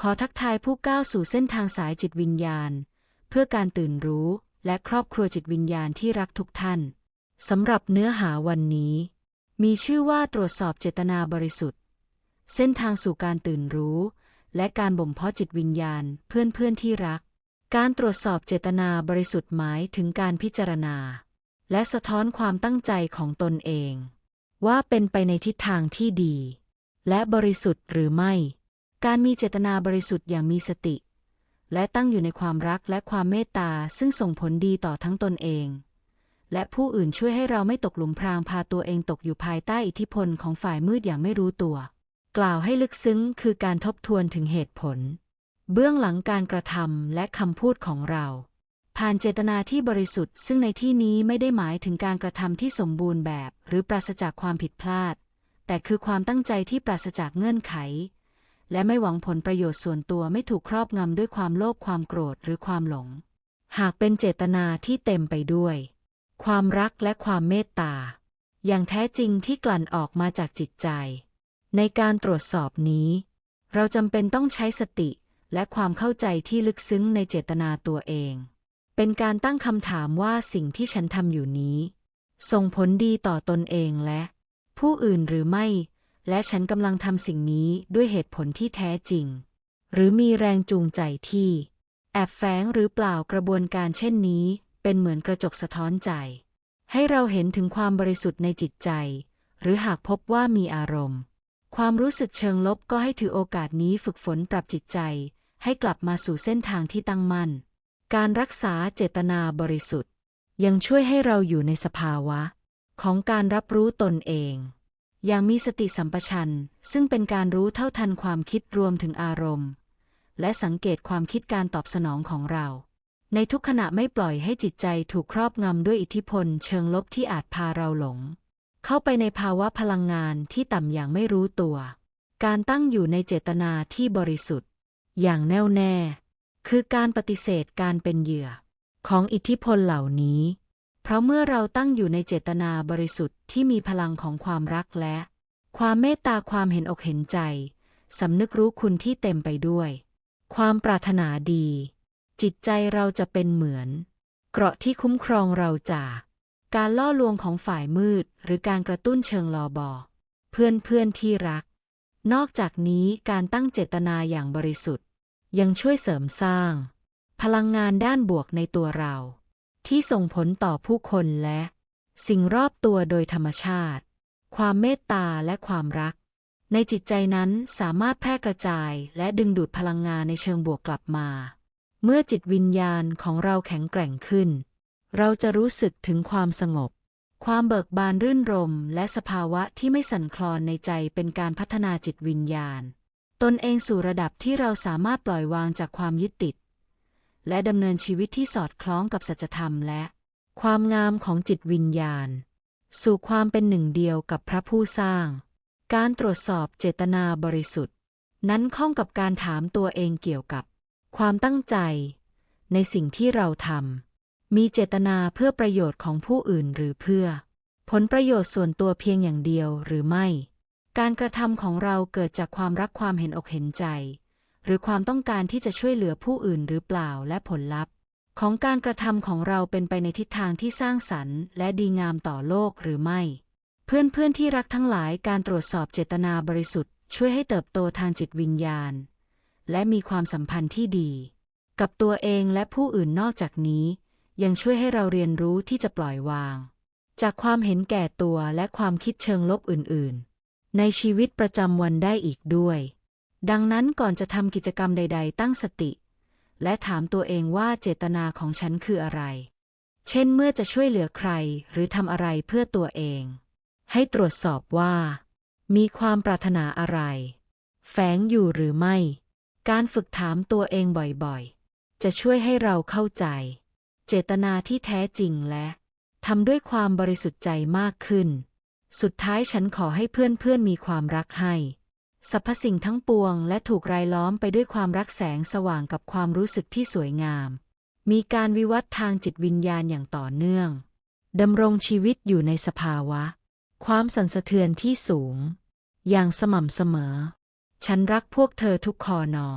ขอทักทายผู้ก้าวสู่เส้นทางสายจิตวิญญาณ เพื่อการตื่นรู้และครอบครัวจิตวิญญาณที่รักทุกท่านสำหรับเนื้อหาวันนี้ มีชื่อว่าตรวจสอบเจตนาบริสุทธิ์ เส้นทางสู่การตื่นรู้ และการบ่มเพาะจิตวิญญาณเพื่อนเพื่อนๆที่รัก การตรวจสอบเจตนาบริสุทธิ์หมายถึงการพิจารณา และสะท้อนความตั้งใจของตนเอง ว่าเป็นไปในทิศทางที่ดี และบริสุทธิ์หรือไม่ การมีเจตนาบริสุทธิ์อย่างมีสติ และตั้งอยู่ในความรักและความเมตตาซึ่งส่งผลดีต่อทั้งตนเอง และผู้อื่นช่วยให้เราไม่ตกหลุมพรางพาตัวเองตกอยู่ภายใต้อิทธิพลของฝ่ายมืดอย่างไม่รู้ตัว กล่าวให้ลึกซึ้งคือการทบทวนถึงเหตุผล เบื้องหลังการกระทำและคำพูดของเราผ่านเจตนาที่บริสุทธิ์ ซึ่งในที่นี้ไม่ได้หมายถึงการกระทำที่สมบูรณ์แบบ หรือปราศจากความผิดพลาด แต่คือความตั้งใจที่ปราศจากเงื่อนไข และไม่หวังผลประโยชน์ส่วนตัวไม่ถูกครอบงำด้วยความโลภความโกรธหรือความหลง หากเป็นเจตนาที่เต็มไปด้วย ความรักและความเมตตา อย่างแท้จริงที่กลั่นออกมาจากจิตใจ ในการตรวจสอบนี้ เราจำเป็นต้องใช้สติและความเข้าใจที่ลึกซึ้งในเจตนาตัวเอง เป็นการตั้งคำถามว่าสิ่งที่ฉันทำอยู่นี้ ส่งผลดีต่อตนเองและ ผู้อื่นหรือไม่ และฉันกำลังทำสิ่งนี้ด้วยเหตุผลที่แท้จริง หรือมีแรงจูงใจที่ แอบแฝงหรือเปล่ากระบวนการเช่นนี้ เป็นเหมือนกระจกสะท้อนใจ ให้เราเห็นถึงความบริสุทธิ์ในจิตใจ หรือหากพบว่ามีอารมณ์ ความรู้สึกเชิงลบก็ให้ถือโอกาสนี้ฝึกฝนปรับจิตใจ ให้กลับมาสู่เส้นทางที่ตั้งมั่น การรักษาเจตนาบริสุทธิ์ ยังช่วยให้เราอยู่ในสภาวะ ของการรับรู้ตนเอง อย่างมีสติสัมปชัญญะซึ่งเป็นการรู้เท่าทันความคิดรวมถึงอารมณ์ และสังเกตความคิดการตอบสนองของเรา ในทุกขณะไม่ปล่อยให้จิตใจถูกครอบงำด้วยอิทธิพลเชิงลบที่อาจพาเราหลง เข้าไปในภาวะพลังงานที่ต่ำอย่างไม่รู้ตัว การตั้งอยู่ในเจตนาที่บริสุทธิ์ อย่างแน่วแน่ คือการปฏิเสธการเป็นเหยื่อ ของอิทธิพลเหล่านี้ เพราะเมื่อเราตั้งอยู่ในเจตนาบริสุทธิ์ที่มีพลังของความรักและ ความเมตตาความเห็นอกเห็นใจ สำนึกรู้คุณที่เต็มไปด้วย ความปรารถนาดี จิตใจเราจะเป็นเหมือน เกราะที่คุ้มครองเราจาก การล่อลวงของฝ่ายมืด หรือการกระตุ้นเชิงลอบอ เพื่อนเพื่อนที่รัก นอกจากนี้การตั้งเจตนาอย่างบริสุทธิ์ ยังช่วยเสริมสร้าง พลังงานด้านบวกในตัวเรา ที่ส่งผลต่อผู้คนและ สิ่งรอบตัวโดยธรรมชาติ ความเมตตาและความรัก ในจิตใจนั้นสามารถแพร่กระจายและดึงดูดพลังงานในเชิงบวกกลับมา เมื่อจิตวิญญาณของเราแข็งแกร่งขึ้น เราจะรู้สึกถึงความสงบ ความเบิกบานรื่นรม และสภาวะที่ไม่สั่นคลอนในใจเป็นการพัฒนาจิตวิญญาณ ตนเองสู่ระดับที่เราสามารถปล่อยวางจากความยึดติด และดำเนินชีวิตที่สอดคล้องกับสัจธรรมและ ความงามของจิตวิญญาณ สู่ความเป็นหนึ่งเดียวกับพระผู้สร้าง การตรวจสอบเจตนาบริสุทธิ์ นั้นข้องกับการถามตัวเองเกี่ยวกับ ความตั้งใจ ในสิ่งที่เราทำมีเจตนาเพื่อประโยชน์ของผู้อื่นหรือเพื่อ ผลประโยชน์ส่วนตัวเพียงอย่างเดียวหรือไม่ การกระทำของเราเกิดจากความรักความเห็นอกเห็นใจ หรือความต้องการที่จะช่วยเหลือผู้อื่นหรือเปล่าและผลลัพธ์ ของการกระทำของเราเป็นไปในทิศทางที่สร้างสรรค์และดีงามต่อโลกหรือไม่เพื่อนเพื่อนๆที่รักทั้งหลายการตรวจสอบเจตนาบริสุทธิ์ ช่วยให้เติบโตทางจิตวิญญาณ และมีความสัมพันธ์ที่ดี กับตัวเองและผู้อื่นนอกจากนี้ ยังช่วยให้เราเรียนรู้ที่จะปล่อยวาง จากความเห็นแก่ตัวและความคิดเชิงลบอื่นๆ ในชีวิตประจำวันได้อีกด้วย ดังนั้นก่อนจะทำกิจกรรมใด ๆ ตั้งสติ และถามตัวเองว่าเจตนาของฉันคืออะไร เช่นเมื่อจะช่วยเหลือใครหรือทำอะไรเพื่อตัวเอง ให้ตรวจสอบว่า มีความปรารถนาอะไร แฝงอยู่หรือไม่ การฝึกถามตัวเองบ่อยๆ จะช่วยให้เราเข้าใจ เจตนาที่แท้จริงและทำด้วยความบริสุทธิ์ใจมากขึ้น สุดท้ายฉันขอให้เพื่อนๆมีความรักให้ สรรพสิ่งทั้งปวงและถูกรายล้อมไปด้วยความรักแสงสว่างกับความรู้สึกที่สวยงาม มีการวิวัฒน์ทางจิตวิญญาณอย่างต่อเนื่องดำรงชีวิตอยู่ในสภาวะ ความสั่นสะเทือนที่สูง อย่างสม่ำเสมอ ฉันรักพวกเธอทุกคอนอ